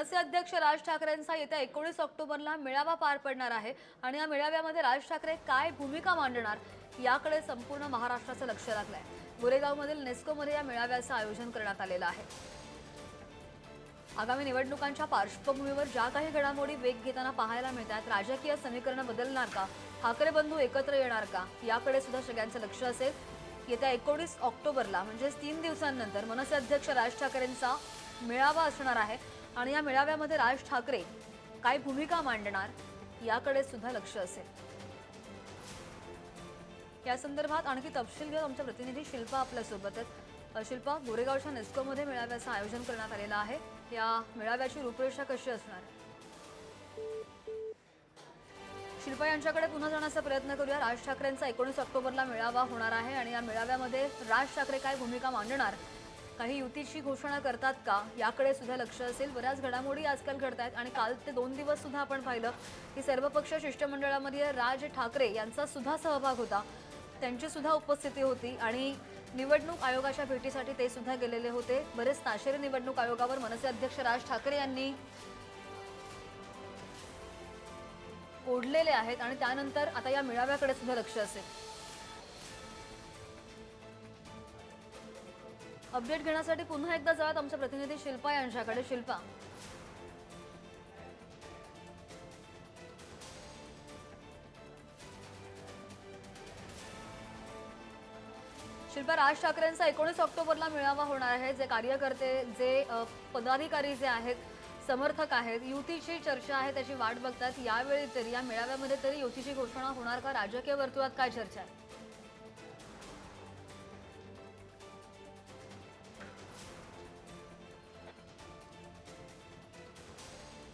मनसे अध्यक्ष राज ठाकरेंचा येत्या एकोणीस ऑक्टोबरला मेळावा पार पडणार आहे. आणि या मेळाव्यामध्ये राज ठाकरे काय भूमिका मांडणार याकडे संपूर्ण महाराष्ट्राचं लक्ष लागलंय. गोरेगावमधील नेस्कोमध्ये या मेळाव्याचं आयोजन करण्यात आलेलं आहे. आगामी निवडणुकांच्या पार्श्वभूमीवर ज्या काही घडामोडी वेग घेताना पाहायला मिळतात राजकीय समीकरण बदलणार का? ठाकरे बंधू एकत्र येणार का? याकडे सुद्धा सगळ्यांचं लक्ष असेल. येत्या एकोणीस ऑक्टोबरला म्हणजेच तीन दिवसांनंतर मनसे अध्यक्ष राज ठाकरेंचा मेळावा असणार आहे. आणि या मेळाव्यामध्ये राज ठाकरे काय भूमिका मांडणार याकडे सुद्धा लक्ष असेल. या संदर्भात आणखी तपशील घेऊन आमच्या प्रतिनिधी शिल्पा आपल्यासोबत आहेत. शिल्पा गोरेगावच्या नेस्कोमध्ये मेळाव्याचं आयोजन करण्यात आलेलं आहे. या मेळाव्याची रूपरेषा कशी असणार? शिल्पा यांच्याकडे पुन्हा जाण्याचा प्रयत्न करूया. राज ठाकरेंचा एकोणीस ऑक्टोबरला मेळावा होणार आहे आणि या मेळाव्यामध्ये राज ठाकरे काय भूमिका मांडणार काही युतीची घोषणा करतात का? याकडे सुद्धा लक्ष असेल. बऱ्याच घडामोडी आजकाल घडत आहेत आणि काल ते दोन दिवस सुद्धा आपण पाहिलं की सर्वपक्ष शिष्टमंडळामध्ये राज ठाकरे यांचा सुद्धा सहभाग होता. त्यांची सुद्धा उपस्थिती होती आणि निवडणूक आयोगाच्या भेटीसाठी ते सुद्धा गेलेले होते. बरेच ताशेरे निवडणूक आयोगावर मनसे अध्यक्ष राज ठाकरे यांनी ओढलेले आहेत आणि त्यानंतर आता या मेळाव्याकडे सुद्धा लक्ष असेल. अपडेट घेण्यासाठी पुन्हा एकदा जाऊयात आमच्या प्रतिनिधी शिल्पा यांच्याकडे. शिल्पा. शिल्पा राज ठाकरेंचा एकोणीस ऑक्टोबरला मेळावा होणार आहे. जे कार्यकर्ते जे पदाधिकारी जे आहेत समर्थक आहेत युतीची चर्चा आहे त्याची वाट बघतात. यावेळी तरी या मेळाव्यामध्ये तरी युतीची घोषणा होणार का? राजकीय वर्तुळात काय चर्चा आहे?